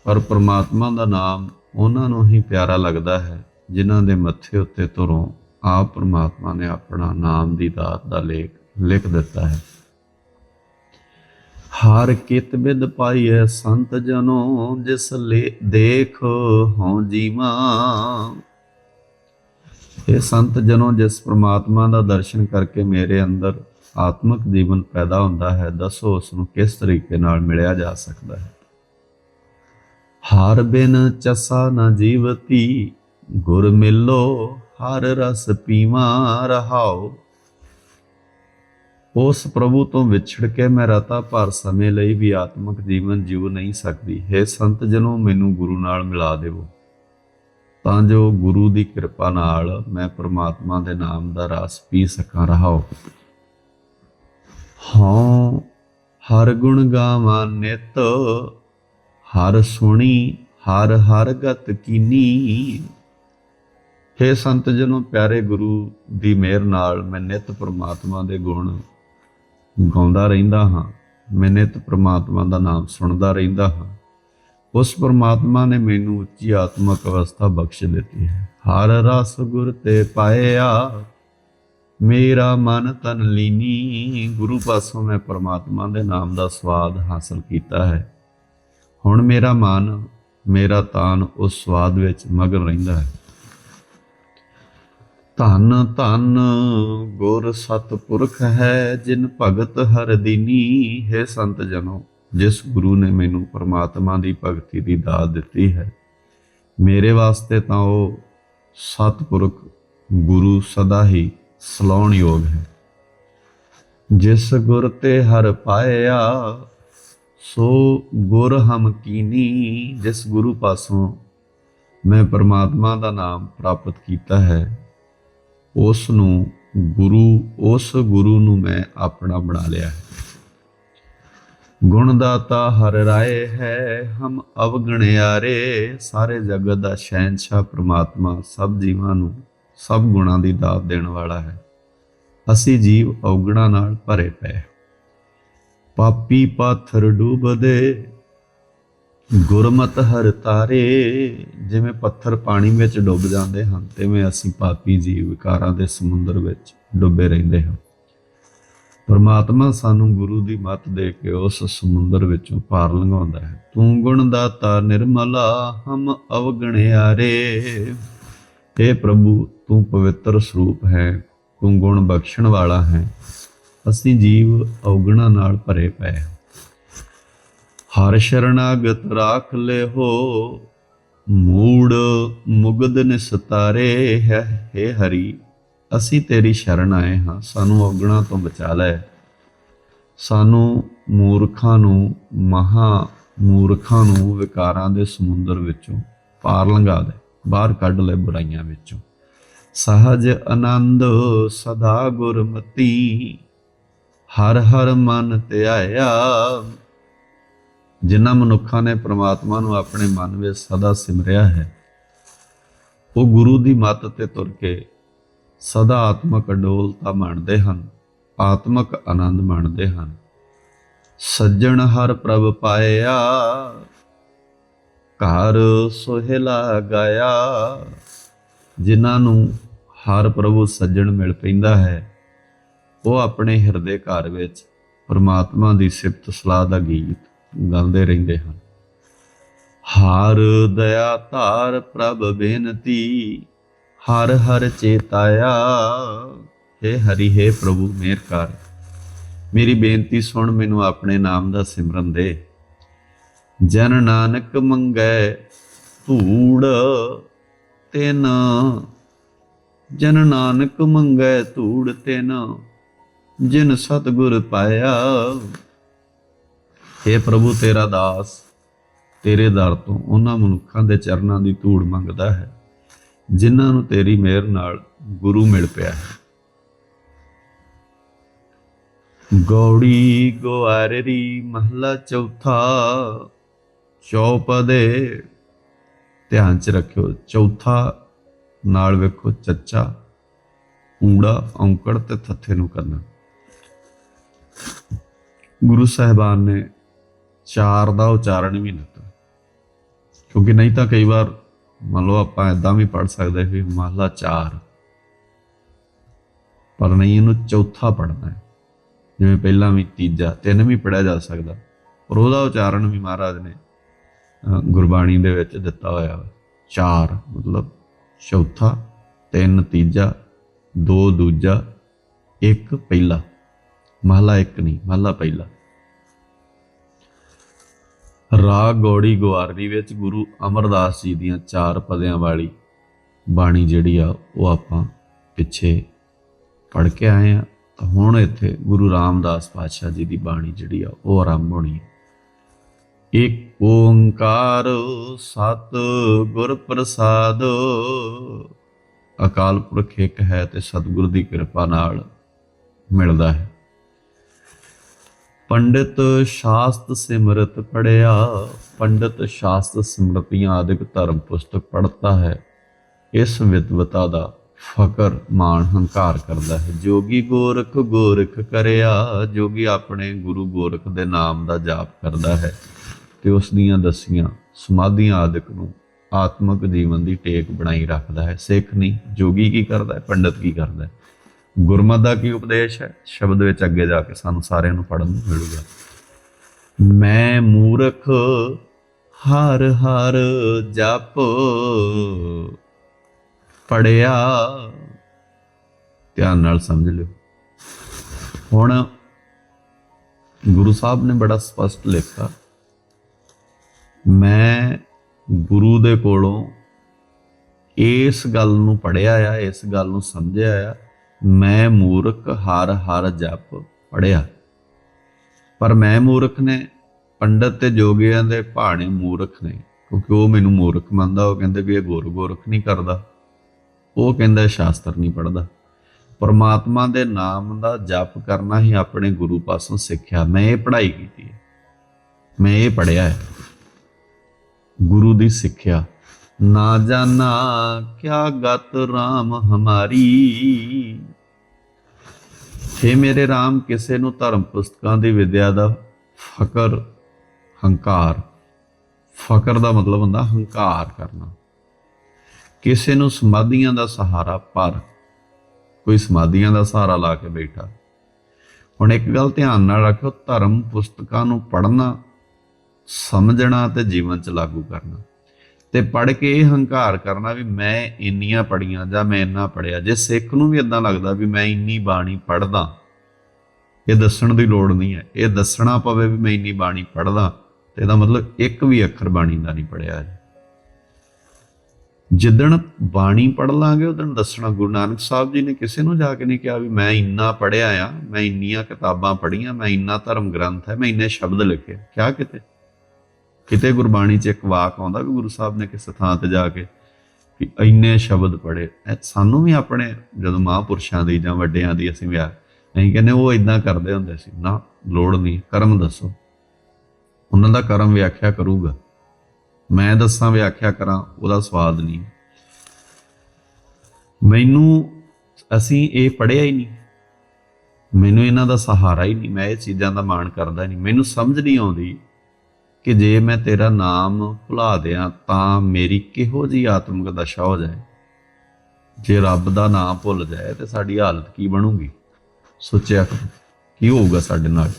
ਪਰ ਪ੍ਰਮਾਤਮਾ ਦਾ ਨਾਮ ਉਹਨਾਂ ਨੂੰ ਹੀ ਪਿਆਰਾ ਲੱਗਦਾ ਹੈ, ਜਿਨ੍ਹਾਂ ਦੇ ਮੱਥੇ ਉੱਤੇ ਤੁਰੋਂ ਆਪ ਪ੍ਰਮਾਤਮਾ ਨੇ ਆਪਣਾ ਨਾਮ ਦੀ ਦਾਤ ਦਾ ਲੇਖ ਲਿਖ ਦਿੱਤਾ ਹੈ। ਹਰ ਕਿਤ ਬਿਦ ਪਾਈਐ ਸੰਤ ਜਨੋ, ਜਿਸ ਲੇ ਦੇਖ ਹਉ ਜੀਵਾ। ਇਹ ਸੰਤ ਜਨੋ, ਜਿਸ ਪ੍ਰਮਾਤਮਾ ਦਾ ਦਰਸ਼ਨ ਕਰਕੇ ਮੇਰੇ ਅੰਦਰ ਆਤਮਿਕ ਜੀਵਨ ਪੈਦਾ ਹੁੰਦਾ ਹੈ, ਦੱਸੋ ਉਸ ਨੂੰ ਕਿਸ ਤਰੀਕੇ ਨਾਲ ਮਿਲਿਆ ਜਾ ਸਕਦਾ ਹੈ? ਹਾਰ ਬਿਨ ਚਸਾ ਨਾ ਜੀਵਤੀ, ਗੁਰ ਮਿਲੋ, ਹਰ ਰਸ ਪੀਵਾ ਰਹਾਓ। ਉਸ ਪ੍ਰਭੂ ਤੋਂ ਵਿਛੜ ਕੇ ਮੈਂ ਰਤਾ ਭਰ ਸਮੇਂ ਲਈ ਵੀ ਆਤਮਿਕ ਜੀਵਨ ਜੀਵ ਨਹੀਂ ਸਕਦੀ। ਹੈ ਸੰਤ ਜਨੋ, ਮੈਨੂੰ ਗੁਰੂ ਨਾਲ ਮਿਲਾ ਦੇਵੋ। ਤਾਂ ਜੋ ਗੁਰੂ ਦੀ ਕਿਰਪਾ ਨਾਲ ਮੈਂ ਪ੍ਰਮਾਤਮਾ ਦੇ ਨਾਮ ਦਾ ਰਸ ਪੀ ਸਕਾਂ, ਰਹਾਓ। ਹਾਂ, ਹਰ ਗੁਣ ਗਾਵਾਂ ਨਿਤ, ਹਰ ਸੁਣੀ, ਹਰ ਹਰ ਗਤ ਕੀਨੀ। ਹੇ ਸੰਤ ਜਨੋ, ਪਿਆਰੇ ਗੁਰੂ ਦੀ ਮਿਹਰ ਨਾਲ ਮੈਂ ਨਿਤ ਪ੍ਰਮਾਤਮਾ ਦੇ ਗੁਣ ਗਾਉਂਦਾ ਰਹਿੰਦਾ ਹਾਂ ਮੈਂ ਨਿਤ ਪ੍ਰਮਾਤਮਾ ਦਾ ਨਾਮ ਸੁਣਦਾ ਰਹਿੰਦਾ ਹਾਂ। ਉਸ ਪ੍ਰਮਾਤਮਾ ਨੇ ਮੈਨੂੰ ਉੱਚੀ ਆਤਮਿਕ ਅਵਸਥਾ ਬਖਸ਼ ਦਿੱਤੀ ਹੈ। ਹਰ ਰਸ ਗੁਰ ਤੇ ਪਾਇਆ, ਮੇਰਾ ਮਨ ਤਨ ਲੀਨੀ। ਗੁਰੂ ਪਾਸੋਂ ਮੈਂ ਪ੍ਰਮਾਤਮਾ ਦੇ ਨਾਮ ਦਾ ਸਵਾਦ ਹਾਸਲ ਕੀਤਾ ਹੈ। ਹੁਣ ਮੇਰਾ ਮਨ, ਮੇਰਾ ਤਾਨ ਉਸ ਸਵਾਦ ਵਿੱਚ ਮਗਨ ਰਹਿੰਦਾ ਹੈ। ਧਨ ਧਨ ਗੁਰ ਸਤਪੁਰਖ ਹੈ, ਜਿਨ ਭਗਤ ਹਰ ਦੀਨੀ। ਹੈ ਸੰਤ ਜਨੋ, ਜਿਸ ਗੁਰੂ ਨੇ ਮੈਨੂੰ ਪਰਮਾਤਮਾ ਦੀ ਭਗਤੀ ਦੀ ਦਾਤ ਦਿੱਤੀ ਹੈ, ਮੇਰੇ ਵਾਸਤੇ ਤਾਂ ਉਹ ਸਤਪੁਰਖ ਗੁਰੂ ਸਦਾ ਹੀ ਸਲਾਉਣ ਯੋਗ ਹੈ। ਜਿਸ ਗੁਰ ਤੇ ਹਰ ਪਾਇਆ, ਸੋ ਗੁਰ ਹਮ ਕੀਨੀ। ਜਿਸ ਗੁਰੂ ਪਾਸੋਂ ਮੈਂ ਪਰਮਾਤਮਾ ਦਾ ਨਾਮ ਪ੍ਰਾਪਤ ਕੀਤਾ ਹੈ ਉਸ ਨੂੰ ਗੁਰੂ, ਉਸ ਗੁਰੂ ਨੂੰ ਮੈਂ ਆਪਣਾ ਬਣਾ ਲਿਆ ਹੈ। ਗੁਣ ਦਾਤਾ ਹਰ ਰਾਏ ਹੈ, ਹਮ ਅਵਗਣਿਆਰੇ। ਸਾਰੇ ਜਗਤ ਦਾ ਸ਼ਹਿਨशाह ਪ੍ਰਮਾਤਮਾ ਸਭ ਜੀਵਾਂ ਨੂੰ ਸਭ ਗੁਣਾਂ ਦੀ ਦਾਤ ਦੇਣ ਵਾਲਾ ਹੈ। ਅਸੀਂ ਜੀਵ ਔਗਣਾ ਨਾਲ ਭਰੇ ਪਏ ਪਾਪੀ ਪਾਥਰ ਡੂਬਦੇ ਗੁਰਮਤ ਹਰ ਤਾਰੇ, ਜਿਵੇਂ ਪੱਥਰ ਪਾਣੀ ਵਿੱਚ ਡੁੱਬ ਜਾਂਦੇ ਹਨ, ਤਿਵੇਂ ਅਸੀਂ ਪਾਪੀ ਜੀਵ ਵਿਕਾਰਾਂ ਦੇ ਸਮੁੰਦਰ ਵਿੱਚ ਡੁੱਬੇ ਰਹਿੰਦੇ ਹਾਂ। ਪਰਮਾਤਮਾ ਸਾਨੂੰ ਗੁਰੂ ਦੀ ਮੱਤ ਦੇ ਕੇ ਉਸ ਸਮੁੰਦਰ ਵਿੱਚੋਂ ਪਾਰ ਲੰਘਾਉਂਦਾ ਹੈ। ਤੂੰ ਗੁਣ ਦਾਤਾ ਨਿਰਮਲਾ, ਹਮ ਅਵਗਣਿਆਰੇ। ਏ ਪ੍ਰਭੂ, ਤੂੰ ਪਵਿੱਤਰ ਸਰੂਪ ਹੈ, ਤੂੰ ਗੁਣ ਬਖਸ਼ਣ ਵਾਲਾ ਹੈ। ਅਸੀਂ ਜੀਵ ਔਗਣਾ ਨਾਲ ਭਰੇ ਪਏ ਹਾਂ। ਹਰ ਸ਼ਰਨਾਗਤ ਰਾਖ ਲੈ ਹੋ ਮੂੜ ਮੁਗਦ ਨਿਸਤਾਰੇ ਹੈ, ਹੇ ਹਰੀ, ਅਸੀਂ ਤੇਰੀ ਸ਼ਰਨ ਆਏ ਹਾਂ, ਸਾਨੂੰ ਔਗਣਾ ਤੋਂ ਬਚਾ ਲੈ। ਸਾਨੂੰ ਮੂਰਖਾਂ ਨੂੰ, ਮਹਾ ਮੂਰਖਾਂ ਨੂੰ ਵਿਕਾਰਾਂ ਦੇ ਸਮੁੰਦਰ ਵਿੱਚੋਂ ਪਾਰ ਲੰਘਾ ਦੇ, ਬਾਹਰ ਕੱਢ ਲੈ ਬੁਰਾਈਆਂ ਵਿੱਚੋਂ। ਸਹਜ ਆਨੰਦ ਸਦਾ ਗੁਰਮਤੀ, ਹਰ ਹਰ ਮਨ ਧਿਆਇਆ ਜਿਨ੍ਹਾਂ ਮਨੁੱਖਾਂ ਨੇ ਪ੍ਰਮਾਤਮਾ ਨੂੰ ਆਪਣੇ ਮਨ ਵਿੱਚ ਸਦਾ ਸਿਮਰਿਆ ਹੈ, ਉਹ ਗੁਰੂ ਦੀ ਮੱਤ ਤੇ ਤੁਰ ਕੇ ਸਦਾ ਆਤਮਕ ਅਡੋਲਤਾ ਮੰਨਦੇ ਹਨ, ਆਤਮਕ ਆਨੰਦ ਮਾਣਦੇ ਹਨ। ਸੱਜਣ ਹਰ ਪ੍ਰਭ ਪਾਇਆ, ਘਰ ਸੋਹਿਲਾ ਗਾਇਆ। ਜਿਨ੍ਹਾਂ ਨੂੰ ਹਰ ਪ੍ਰਭੂ ਸੱਜਣ ਮਿਲ ਪੈਂਦਾ ਹੈ, ਉਹ ਆਪਣੇ ਹਿਰਦੇ ਘਰ ਵਿੱਚ ਪਰਮਾਤਮਾ ਦੀ ਸਿਫਤ ਸਲਾਹ ਦਾ ਗੀਤ ਗਾਉਂਦੇ ਰਹਿੰਦੇ ਹਨ। ਹਰ ਦਇਆ ਧਾਰ ਪ੍ਰਭ ਬੇਨਤੀ, ਹਰ ਹਰ ਚੇਤਾਇਆ। हे ਹਰੀ हे ਪ੍ਰਭੂ, ਮੇਰ ਕਰ। ਮੇਰੀ ਬੇਨਤੀ ਸੁਣ, ਮੈਨੂੰ ਆਪਣੇ ਨਾਮ ਦਾ ਸਿਮਰਨ ਦੇ। ਜਨ ਨਾਨਕ ਮੰਗੈ ਧੂੜ, ਤਿਨ। ਜਨ ਨਾਨਕ ਮੰਗੈ ਧੂੜ, ਤਿਨ। ਜਿਨ ਸਤਗੁਰ ਪਾਇਆ हे ਪ੍ਰਭੂ, ਤੇਰਾ ਦਾਸ, ਤੇਰੇ ਦਰ ਤੋਂ ਉਹਨਾਂ ਮਨੁੱਖਾਂ ਦੇ ਚਰਨਾਂ ਦੀ ਧੂੜ ਮੰਗਦਾ ਹੈ, ਜਿਨ੍ਹਾਂ ਨੂੰ ਤੇਰੀ ਮਿਹਰ ਨਾਲ ਗੁਰੂ ਮਿਲ ਪਿਆ ਹੈ। ਗੌੜੀ ਗਵਾਰਰੀ ਮਹਲਾ ਚੌਥਾ ਚੌਪਦੇ, ਧਿਆਨ ਚ ਰੱਖਿਓ, ਚੌਥਾ ਨਾਲ ਵੇਖੋ ਚੱਚਾ, ਊੜਾ, ਔਂਕੜ ਤੇ ਥੱਥੇ ਨੂੰ ਕਰਨਾ। ਗੁਰੂ ਸਾਹਿਬਾਨ ਨੇ ਚਾਰ ਦਾ ਉਚਾਰਨ ਵੀ ਦਿੱਤਾ। ਕਿਉਂਕਿ ਨਹੀਂ ਤਾਂ ਕਈ ਵਾਰ ਮੰਨ ਲਓ ਆਪਾਂ ਇਦਾਂ ਵੀ ਪੜ ਸਕਦੇ ਵੀ ਮਹਲਾ 4 ਪਰ ਨਹੀਂ, ਇਹਨੂੰ ਚੌਥਾ ਪੜਨਾ ਹੈ। ਜਿਵੇਂ ਪਹਿਲਾਂ ਵੀ ਤੀਜਾ, ਤਿੰਨ ਵੀ ਪੜਿਆ ਜਾ ਸਕਦਾ। ਪਰ ਉਹਦਾ ਉਚਾਰਨ ਵੀ ਮਹਾਰਾਜ ਨੇ ਗੁਰਬਾਣੀ ਦੇ ਵਿੱਚ ਦਿੱਤਾ ਹੋਇਆ ਵਾ। ਚਾਰ, ਮਤਲਬ ਚੌਥਾ, ਤਿੰਨ ਤੀਜਾ, ਦੋ ਦੂਜਾ, ਇੱਕ ਪਹਿਲਾ। ਮਹਲਾ ਇੱਕ ਨਹੀਂ ਮਹਲਾ ਪਹਿਲਾ। ਰਾਗ ਗੌੜੀ ਗਵਾਰੀ ਵਿੱਚ ਗੁਰੂ ਅਮਰਦਾਸ ਜੀ ਦੀਆਂ ਚਾਰ ਪਦਿਆਂ ਵਾਲੀ ਬਾਣੀ ਜਿਹੜੀ ਆ, ਉਹ ਆਪਾਂ ਪਿੱਛੇ ਪੜ ਕੇ ਆਏ ਆ। ਤਾਂ ਹੁਣ ਇੱਥੇ ਗੁਰੂ ਰਾਮਦਾਸ ਪਾਤਸ਼ਾਹ ਜੀ ਦੀ ਬਾਣੀ ਜਿਹੜੀ ਆ, ਉਹ ਆਰੰਭ ਹੋਣੀ ਹੈ ਇਕ ਓੰਕਾਰ ਸਤ ਗੁਰ ਪ੍ਰਸਾਦ, ਅਕਾਲ ਪੁਰਖ ਇੱਕ ਹੈ ਤੇ ਸਤਿਗੁਰ ਦੀ ਕਿਰਪਾ ਨਾਲ ਮਿਲਦਾ ਹੈ। ਪੰਡਿਤ ਸ਼ਾਸਤ ਸਿਮਰਤ ਪੜਿਆ ਪੰਡਿਤ ਸ਼ਾਸਤ ਸਿਮਰਤੀਆਂ ਆਦਿਕ ਧਰਮ ਪੁਸਤਕ ਪੜ੍ਹਤਾ ਹੈ। ਇਸ ਵਿਦਵਤਾ ਦਾ ਫਕਰ, ਮਾਣ, ਹੰਕਾਰ ਕਰਦਾ ਹੈ। ਜੋਗੀ ਗੋਰਖ ਗੋਰਖ ਕਰਿਆ, ਜੋਗੀ ਆਪਣੇ ਗੁਰੂ ਗੋਰਖ ਦੇ ਨਾਮ ਦਾ ਜਾਪ ਕਰਦਾ ਹੈ ਤੇ ਉਸ ਦੀਆਂ ਦਸੀਆਂ ਸਮਾਧੀਆਂ ਆਦਿਕ ਨੂੰ ਆਤਮਿਕ ਜੀਵਨ ਦੀ ਟੇਕ ਬਣਾਈ ਰੱਖਦਾ ਹੈ। ਸਿੱਖ ਨਹੀਂ, ਜੋਗੀ ਕੀ ਕਰਦਾ ਹੈ? ਪੰਡਤ ਕੀ ਕਰਦਾ ਹੈ? ਗੁਰਮਤ ਦਾ ਕੀ ਉਪਦੇਸ਼ ਹੈ? ਸ਼ਬਦ ਵਿੱਚ ਅੱਗੇ ਜਾ ਕੇ ਸਾਨੂੰ ਸਾਰਿਆਂ ਨੂੰ ਪੜਨ ਨੂੰ ਮਿਲੂਗਾ। ਮੈਂ ਮੂਰਖ, ਹਰ ਹਰ ਜਪ ਪੜਿਆ ਧਿਆਨ ਨਾਲ ਸਮਝ ਲਿਓ। ਹੁਣ ਗੁਰੂ ਸਾਹਿਬ ਨੇ ਬੜਾ ਸਪਸ਼ਟ ਲਿਖਿਆ, ਮੈਂ ਗੁਰੂ ਦੇ ਕੋਲੋਂ ਇਸ ਗੱਲ ਨੂੰ ਪੜਿਆ ਆ, ਇਸ ਗੱਲ ਨੂੰ ਸਮਝਿਆ ਆ ਮੈਂ ਮੂਰਖ ਹਰ ਹਰ ਜਪ ਪੜਿਆ ਪਰ ਮੈਂ ਮੂਰਖ ਨੇ, ਪੰਡਤ ਤੇ ਜੋਗੀਆਂ ਦੇ ਭਾਣੇ ਮੂਰਖ ਨੇ, ਕਿਉਂਕਿ ਉਹ ਮੈਨੂੰ ਮੂਰਖ ਮੰਨਦਾ, ਉਹ ਕਹਿੰਦੇ ਵੀ ਇਹ ਗੁਰ ਗੋਰਖ ਨਹੀਂ ਕਰਦਾ। ਉਹ ਕਹਿੰਦਾ ਸ਼ਾਸਤਰ ਨਹੀਂ ਪੜਦਾ ਪਰਮਾਤਮਾ ਦੇ ਨਾਮ ਦਾ ਜਪ ਕਰਨਾ ਹੀ ਆਪਣੇ ਗੁਰੂ ਪਾਸੋਂ ਸਿੱਖਿਆ। ਮੈਂ ਇਹ ਪੜ੍ਹਾਈ ਕੀਤੀ ਹੈ। ਮੈਂ ਇਹ ਪੜਿਆ ਹੈ। ਗੁਰੂ ਦੀ ਸਿੱਖਿਆ। ਨਾ ਜਾਣਾ, ਕਿਆ ਗਤ RAM ਹਮਾਰੀ? ਹੇ ਮੇਰੇ RAM ਕਿਸੇ ਨੂੰ ਧਰਮ ਪੁਸਤਕਾਂ ਦੀ ਵਿਦਿਆ ਦਾ ਫਕਰ, ਹੰਕਾਰ। ਫਕਰ ਦਾ ਮਤਲਬ ਹੁੰਦਾ ਹੰਕਾਰ ਕਰਨਾ। ਕਿਸੇ ਨੂੰ ਸਮਾਧੀਆਂ ਦਾ ਸਹਾਰਾ ਪਰ, ਕੋਈ ਸਮਾਧੀਆਂ ਦਾ ਸਹਾਰਾ ਲਾ ਕੇ ਬੈਠਾ। ਹੁਣ ਇੱਕ ਗੱਲ ਧਿਆਨ ਨਾਲ ਰੱਖੋ ਧਰਮ ਪੁਸਤਕਾਂ ਨੂੰ ਪੜ੍ਹਨਾ, ਸਮਝਣਾ ਤੇ ਜੀਵਨ 'ਚ ਲਾਗੂ ਕਰਨਾ। ਤੇ ਪੜ੍ਹ ਕੇ ਇਹ ਹੰਕਾਰ ਕਰਨਾ ਵੀ ਮੈਂ ਇੰਨੀਆਂ ਪੜੀਆਂ ਜਾਂ ਮੈਂ ਇੰਨਾ ਪੜਿਆ ਜੇ ਸਿੱਖ ਨੂੰ ਵੀ ਇਦਾਂ ਲੱਗਦਾ ਵੀ ਮੈਂ ਇੰਨੀ ਬਾਣੀ ਪੜਦਾ ਇਹ ਦੱਸਣ ਦੀ ਲੋੜ ਨਹੀਂ ਹੈ। ਇਹ ਦੱਸਣਾ ਪਵੇ ਵੀ ਮੈਂ ਇੰਨੀ ਬਾਣੀ ਪੜਦਾ ਤੇ ਇਹਦਾ ਮਤਲਬ ਇੱਕ ਵੀ ਅੱਖਰ ਬਾਣੀ ਦਾ ਨਹੀਂ ਪੜਿਆ ਜਿੱਦਣ ਬਾਣੀ ਪੜ ਲਾਂਗੇ, ਉਦੋਂ ਦੱਸਣਾ ਗੁਰੂ ਨਾਨਕ ਸਾਹਿਬ ਜੀ ਨੇ ਕਿਸੇ ਨੂੰ ਜਾ ਕੇ ਨਹੀਂ ਕਿਹਾ ਵੀ ਮੈਂ ਇੰਨਾ ਪੜਿਆ ਆ, ਮੈਂ ਇੰਨੀਆਂ ਕਿਤਾਬਾਂ ਪੜੀਆਂ ਮੈਂ ਇੰਨਾ ਧਰਮ ਗ੍ਰੰਥ ਹੈ, ਮੈਂ ਇੰਨੇ ਸ਼ਬਦ ਲਿਖੇ। ਕਿਆ ਕਿਤੇ? ਕਿਤੇ ਗੁਰਬਾਣੀ 'ਚ ਇੱਕ ਵਾਕ ਆਉਂਦਾ ਵੀ ਗੁਰੂ ਸਾਹਿਬ ਨੇ ਕਿਸੇ ਥਾਂ ਤੇ ਜਾ ਕੇ ਕਿ ਇੰਨੇ ਸ਼ਬਦ ਪੜੇ ਸਾਨੂੰ ਵੀ ਆਪਣੇ ਜਦੋਂ ਮਹਾਂਪੁਰਸ਼ਾਂ ਦੀ ਜਾਂ ਵੱਡਿਆਂ ਦੀ ਅਸੀਂ ਵਿਆਹ, ਅਸੀਂ ਕਹਿੰਦੇ ਉਹ ਇਦਾਂ ਕਰਦੇ ਹੁੰਦੇ ਸੀ, ਨਾ, ਲੋੜ ਨਹੀਂ, ਕਰਮ ਦੱਸੋ। ਉਹਨਾਂ ਦਾ ਕਰਮ ਵਿਆਖਿਆ ਕਰੂਗਾ। ਮੈਂ ਦੱਸਾਂ ਵਿਆਖਿਆ ਕਰਾਂ, ਉਹਦਾ ਸਵਾਦ ਨਹੀਂ। ਮੈਨੂੰ, ਅਸੀਂ ਇਹ ਪੜਿਆ ਹੀ ਨਹੀਂ। ਮੈਨੂੰ ਇਹਨਾਂ ਦਾ ਸਹਾਰਾ ਹੀ ਨਹੀਂ, ਮੈਂ ਇਹ ਚੀਜ਼ਾਂ ਦਾ ਮਾਣ ਕਰਦਾ ਨਹੀਂ। ਮੈਨੂੰ ਸਮਝ ਨਹੀਂ ਆਉਂਦੀ ਕਿ ਜੇ ਮੈਂ ਤੇਰਾ ਨਾਮ ਭੁਲਾ ਦਿਆਂ ਤਾਂ ਮੇਰੀ ਕਿਹੋ ਜੀ ਆਤਮਿਕ ਦਸ਼ਾ ਹੋ ਜਾਏ? ਜੇ ਰੱਬ ਦਾ ਨਾਮ ਭੁੱਲ ਜਾਏ ਤੇ ਸਾਡੀ ਹਾਲਤ ਕੀ ਬਣੂਗੀ? ਸੋਚਿਆ ਕਰੋ, ਕੀ ਹੋਊਗਾ ਸਾਡੇ ਨਾਲ?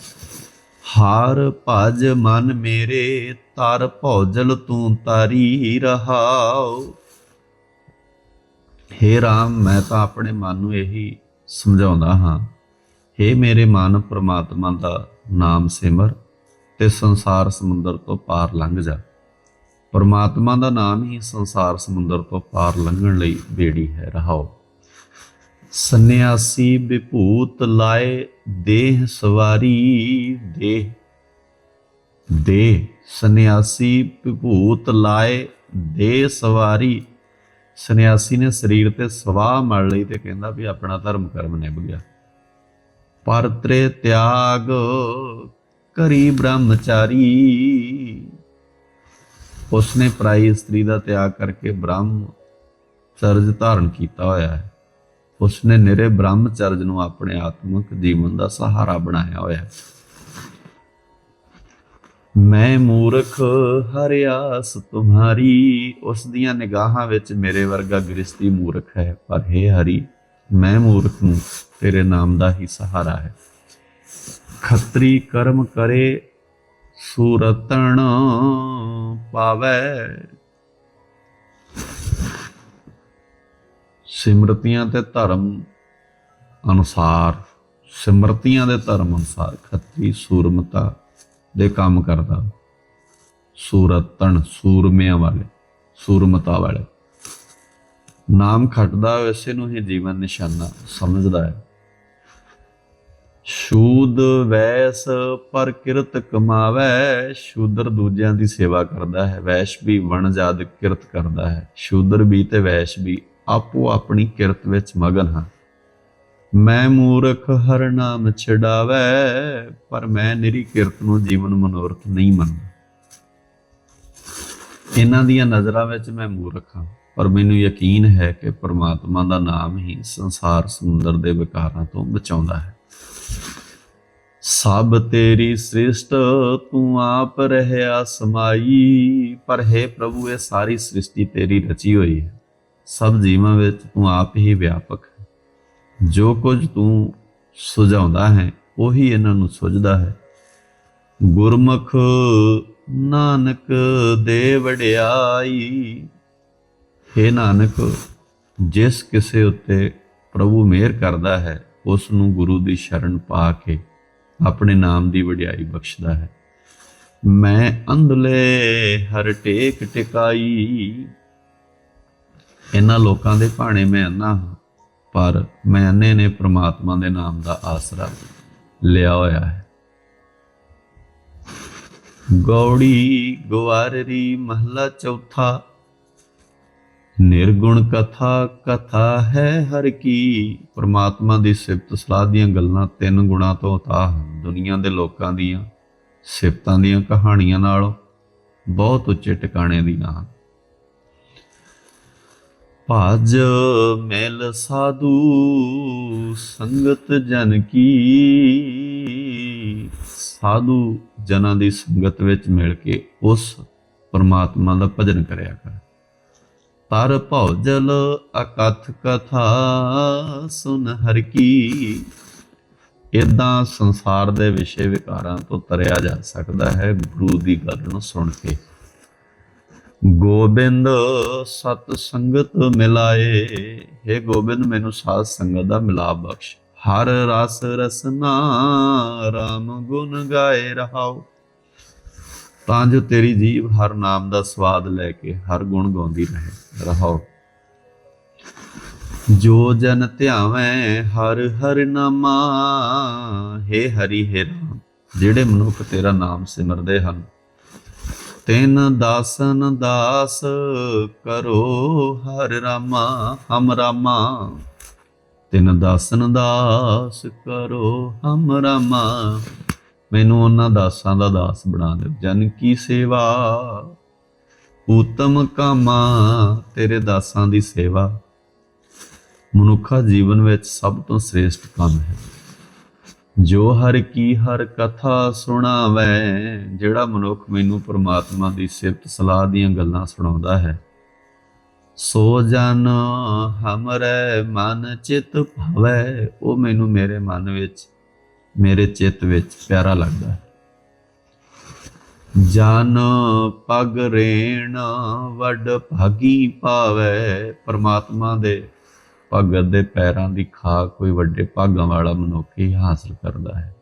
ਹਾਰ ਭਜ ਮਨ ਮੇਰੇ, ਤਰ ਭੌਜਲ ਤੂੰ ਤਾਰੀ ਰਹਾਉ। ਹੇ RAM ਮੈਂ ਤਾਂ ਆਪਣੇ ਮਨ ਨੂੰ ਇਹੀ ਸਮਝਾਉਂਦਾ ਹਾਂ। ਹੇ ਮੇਰੇ ਮਨ, ਪ੍ਰਮਾਤਮਾ ਦਾ ਨਾਮ ਸਿਮਰ। ਤੇ ਸੰਸਾਰ ਸਮੁੰਦਰ ਤੋਂ ਪਾਰ ਲੰਘ ਜਾ। ਪਰਮਾਤਮਾ ਦਾ ਨਾਮ ਹੀ ਸੰਸਾਰ ਸਮੁੰਦਰ ਤੋਂ ਪਾਰ ਲੰਘਣ ਲਈ ਬੇੜੀ ਹੈ, ਰਹਾਓ। ਸੰਨਿਆਸੀ ਵਿਭੂਤ ਲਾਏ ਦੇਹ ਸਵਾਰੀ, ਦੇਹ ਦੇਹ, ਸੰਨਿਆਸੀ ਵਿਭੂਤ ਲਾਏ ਦੇਹ ਸਵਾਰੀ। ਸੰਨਿਆਸੀ ਨੇ ਸਰੀਰ ਤੇ ਸਵਾਹ ਮੜ ਲਈ ਤੇ ਕਹਿੰਦਾ ਵੀ ਆਪਣਾ ਧਰਮ ਕਰਮ ਨਿਭ ਗਿਆ। ਪਰ ਤ੍ਰੇ ਤਿਆਗ ਘਰੀ ਬ੍ਰਹਮਚਾਰੀ। ਉਸਨੇ ਪਰਾਈ ਇਸਤਰੀ ਦਾ ਤਿਆਗ ਕਰਕੇ ਬ੍ਰਹਮ ਚਰਜ ਧਾਰਨ ਕੀਤਾ ਹੋਇਆ ਹੈ। ਉਸਨੇ ਨਿਰੇ ਬ੍ਰਹਮਚਰਜ ਨੂੰ ਆਪਣੇ ਆਤਮਿਕ ਜੀਵਨ ਦਾ ਸਹਾਰਾ ਬਣਾਇਆ ਹੋਇਆ ਹੈ। ਮੈਂ ਮੂਰਖ, ਹਰਿਆਸ ਤੁਮਹਾਰੀ ਉਸ ਦੀਆਂ ਨਿਗਾਹਾਂ ਵਿੱਚ ਮੇਰੇ ਵਰਗਾ ਗ੍ਰਸਤੀ ਮੂਰਖ ਹੈ, ਪਰ हे ਹਰੀ, ਮੈਂ ਮੂਰਖ ਨੂੰ ਤੇਰੇ ਨਾਮ ਦਾ ਹੀ ਸਹਾਰਾ ਹੈ। ਖੱਤਰੀ ਕਰਮ ਕਰੇ, ਸੂਰਤਣ ਪਾਵੇ। ਸਿਮਰਤੀਆਂ ਤੇ ਧਰਮ ਅਨੁਸਾਰ, ਸਿਮਰਤੀਆਂ ਦੇ ਧਰਮ ਅਨੁਸਾਰ ਖੱਤਰੀ ਸੂਰਮਤਾ ਦੇ ਕੰਮ ਕਰਦਾ। ਸੂਰਤਣ ਸੂਰਮਿਆਂ ਵਾਲੇ, ਸੂਰਮਤਾ ਵਾਲੇ। ਨਾਮ ਖੱਟਦਾ ਵੈਸੇ ਨੂੰ ਹੀ ਜੀਵਨ ਨਿਸ਼ਾਨਾ ਸਮਝਦਾ ਹੈ। ਸ਼ੂਦ ਵੈਸ ਪਰ ਕਿਰਤ ਕਮਾਵੇ, ਸ਼ੂਦਰ ਦੂਜਿਆਂ ਦੀ ਸੇਵਾ ਕਰਦਾ ਹੈ, ਵੈਸ਼ ਵੀ ਵਣਜਾਦ ਕਿਰਤ ਕਰਦਾ ਹੈ। ਸ਼ੂਦਰ ਵੀ ਤੇ ਵੈਸ਼ ਵੀ ਆਪੋ ਆਪਣੀ ਕਿਰਤ ਵਿੱਚ ਮਗਨ ਹਨ। ਮੈਂ ਮੂਰਖ ਹਰ ਨਾਮ ਛਡਾਵੇ, ਪਰ ਮੈਂ ਨਿਰੀ ਕਿਰਤ ਨੂੰ ਜੀਵਨ ਮਨੋਰਥ ਨਹੀਂ ਮੰਨਦਾ। ਇਹਨਾਂ ਦੀਆਂ ਨਜ਼ਰਾਂ ਵਿੱਚ ਮੈਂ ਮੂਰਖ ਹਾਂ, ਪਰ ਮੈਨੂੰ ਯਕੀਨ ਹੈ ਕਿ ਪ੍ਰਮਾਤਮਾ ਦਾ ਨਾਮ ਹੀ ਸੰਸਾਰ ਸਮੁੰਦਰ ਦੇ ਵਿਕਾਰਾਂ ਤੋਂ ਬਚਾਉਂਦਾ ਹੈ। ਸਭ ਤੇਰੀ ਸ੍ਰਿਸ਼ਟ ਤੂੰ ਆਪ ਰਹਿਆ ਸਮਾਈ ਪਰ ਹੈ ਪ੍ਰਭੂ, ਇਹ ਸਾਰੀ ਸ੍ਰਿਸ਼ਟੀ ਤੇਰੀ ਰਚੀ ਹੋਈ ਹੈ। ਸਭ ਜੀਵਾਂ ਵਿੱਚ ਤੂੰ ਆਪ ਹੀ ਵਿਆਪਕ ਹੈ। ਜੋ ਕੁਝ ਤੂੰ ਸੁਝਾਉਂਦਾ ਹੈ, ਉਹੀ ਇਹਨਾਂ ਨੂੰ ਸੁਝਦਾ ਹੈ। ਗੁਰਮੁਖ ਨਾਨਕ ਦੇ ਵਡਿਆਈ। ਹੈ ਨਾਨਕ, ਜਿਸ ਕਿਸੇ ਉੱਤੇ ਪ੍ਰਭੂ ਮਿਹਰ ਕਰਦਾ ਹੈ ਉਸ ਨੂੰ ਗੁਰੂ ਦੀ ਸ਼ਰਨ ਪਾ ਕੇ ਆਪਣੇ ਨਾਮ ਦੀ ਵਡਿਆਈ ਬਖਸ਼ਦਾ ਹੈ। ਮੈਂ ਅੰਧਲੇ ਹਰ ਟੇਕ ਟਿਕਾਈ। ਇਹਨਾਂ ਲੋਕਾਂ ਦੇ ਭਾਣੇ ਮੈਂ ਅੰਨਾ ਹਾਂ, ਪਰ ਮੈਂ ਅੰਨੇ ਨੇ ਪ੍ਰਮਾਤਮਾ ਦੇ ਨਾਮ ਦਾ ਆਸਰਾ ਲਿਆ ਹੋਇਆ ਹੈ। ਗੌੜੀ ਗਵਾਰਰੀ ਮਹਲਾ ਚੌਥਾ ਨਿਰਗੁਣ ਕਥਾ ਕਥਾ ਹੈ ਹਰ ਕੀ। ਪ੍ਰਮਾਤਮਾ ਦੀ ਸਿਫਤ ਸਲਾਹ ਦੀਆਂ ਗੱਲਾਂ ਤਿੰਨ ਗੁਣਾ ਤੋਂ ਉਤਾ ਹਨ। ਦੁਨੀਆ ਦੇ ਲੋਕਾਂ ਦੀਆਂ, ਸਿਫਤਾਂ ਦੀਆਂ ਕਹਾਣੀਆਂ ਨਾਲੋਂ ਬਹੁਤ ਉੱਚੇ ਟਿਕਾਣੇ ਦੀਆਂ ਹਨ। ਭਜ ਮਿਲ ਸਾਧੂ, ਸੰਗਤ ਜਨ ਕੀ। ਸਾਧੂ ਜਨਾਂ ਦੀ ਸੰਗਤ ਵਿੱਚ ਮਿਲ ਕੇ ਉਸ ਪਰਮਾਤਮਾ ਦਾ ਭਜਨ ਕਰਿਆ ਕਰ। ਤਰ ਭੌਜਲ ਅਕਥ ਕਥਾ ਸੁਨ ਹਰ ਕੀ। ਇਦਾਂ ਸੰਸਾਰ ਦੇ ਵਿਸ਼ੇ ਵਿਕਾਰਾਂ ਤੋਂ ਤਰਿਆ ਜਾ ਸਕਦਾ ਹੈ, ਗੁਰੂ ਦੀ ਗੱਲ ਨੂੰ ਸੁਣ ਕੇ। ਗੋਬਿੰਦ ਸਤ ਸੰਗਤ ਮਿਲਾਏ। हे ਗੋਬਿੰਦ, ਮੈਨੂੰ ਸਾਧ ਸੰਗਤ ਦਾ ਮਿਲਾਪ ਬਖਸ਼। ਹਰ ਰਸ ਰਸਨਾ RAM ਗੁਣ ਗਾਏ ਰਹਾਓ। ਤਾਂ ਜੋ ਤੇਰੀ ਜੀਵ ਹਰ ਨਾਮ ਦਾ ਸਵਾਦ ਲੈ ਕੇ ਹਰ ਗੁਣ ਗਾਉਂਦੀ ਰਹੇ। ਰਹਾਓ। ਜੋ ਜਨ ਧਿਆਵੇਂ, ਹਰ ਹਰ ਨਾਮਾ हे ਹਰੀ हे ਰਾਮ, ਜਿਹੜੇ ਮਨੁੱਖ ਤੇਰਾ ਨਾਮ ਸਿਮਰਦੇ ਹਨ। ਤਿੰਨ ਦਾਸਨ ਦਾਸ ਕਰੋ, ਹਰ ਰਾਮਾ, ਹਮ ਰਾਮਾ। ਤਿਨ ਦਾਸਨ ਦਾਸ ਕਰੋ, ਹਮ ਰਾਮਾ। ਮੈਨੂੰ ਉਹਨਾਂ ਦਾਸਾਂ ਦਾ ਦਾਸ ਬਣਾ ਦਿਓ ਜਨ ਕੀ ਸੇਵਾ? ਉਤਮ ਕਾਮਾ, ਤੇਰੇ ਦਾਸਾਂ ਦੀ ਸੇਵਾ। ਮਨੁੱਖਾ ਜੀਵਨ ਵਿੱਚ ਸਭ ਤੋਂ ਸ੍ਰੇਸ਼ਟ ਕੰਮ ਹੈ। ਜੋ ਹਰ ਕੀ ਹਰ ਕਥਾ ਸੁਣਾਵੇ, ਜਿਹੜਾ ਮਨੁੱਖ ਮੈਨੂੰ ਪ੍ਰਮਾਤਮਾ ਦੀ ਸਿਫਤ ਸਲਾਹ ਦੀਆਂ ਗੱਲਾਂ ਸੁਣਾਉਂਦਾ ਹੈ। ਸੋ ਜਨ ਹਮਰੇ ਮਨ ਚਿਤ ਭਾਵੇ, ਉਹ ਮੈਨੂੰ ਮੇਰੇ ਮਨ ਵਿੱਚ ਮੇਰੇ ਚਿੱਤ ਵਿੱਚ ਪਿਆਰਾ ਲੱਗਦਾ ਹੈ। ਜਨ ਪਗ ਰੇਣ, ਵੱਡ ਭਾਗੀ ਪਾਵੇ ਪ੍ਰਮਾਤਮਾ ਦੇ ਭਗਤ ਦੇ ਪੈਰਾਂ ਦੀ ਖਾ ਕੋਈ ਵੱਡੇ ਭਾਗਾਂ ਵਾਲਾ ਮਨੁੱਖ ਹੀ ਹਾਸਲ ਕਰਦਾ ਹੈ।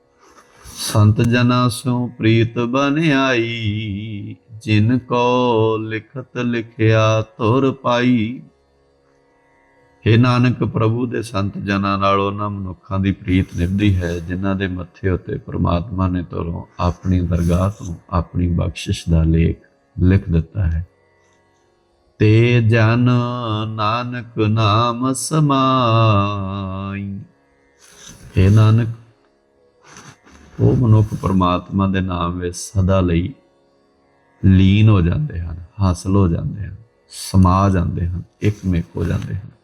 ਸੰਤ ਜਨਾ ਸੋ ਪ੍ਰੀਤ ਬਨ ਜਿਨ ਕੋ ਲਿਖਤ ਲਿਖਿਆ ਤੁਰ ਪਾਈ। हे ਨਾਨਕ ਪ੍ਰਭੂ ਦੇ ਸੰਤ ਜਨਾਂ ਨਾਲ ਉਹਨਾਂ ਮਨੁੱਖਾਂ ਦੀ ਪ੍ਰੀਤ ਨਿਭਦੀ ਹੈ, ਜਿਨ੍ਹਾਂ ਦੇ ਮੱਥੇ ਉੱਤੇ ਪ੍ਰਮਾਤਮਾ ਨੇ ਤੋਰੋਂ ਆਪਣੀ ਦਰਗਾਹ ਤੋਂ ਆਪਣੀ ਬਖਸ਼ਿਸ਼ ਦਾ ਲੇਖ ਲਿਖ ਦਿੱਤਾ ਹੈ। ਤੇ ਜਨ ਨਾਨਕ ਨਾਮ ਸਮਾਈ। हे ਨਾਨਕ, ਉਹ ਮਨੁੱਖ ਪਰਮਾਤਮਾ ਦੇ ਨਾਮ ਵਿੱਚ ਸਦਾ ਲਈ ਲੀਨ ਹੋ ਜਾਂਦੇ ਹਨ, ਹਾਸਲ ਹੋ ਜਾਂਦੇ ਹਨ, ਸਮਾ ਜਾਂਦੇ ਹਨ ਇੱਕ ਮਿਕ ਹੋ ਜਾਂਦੇ ਹਨ।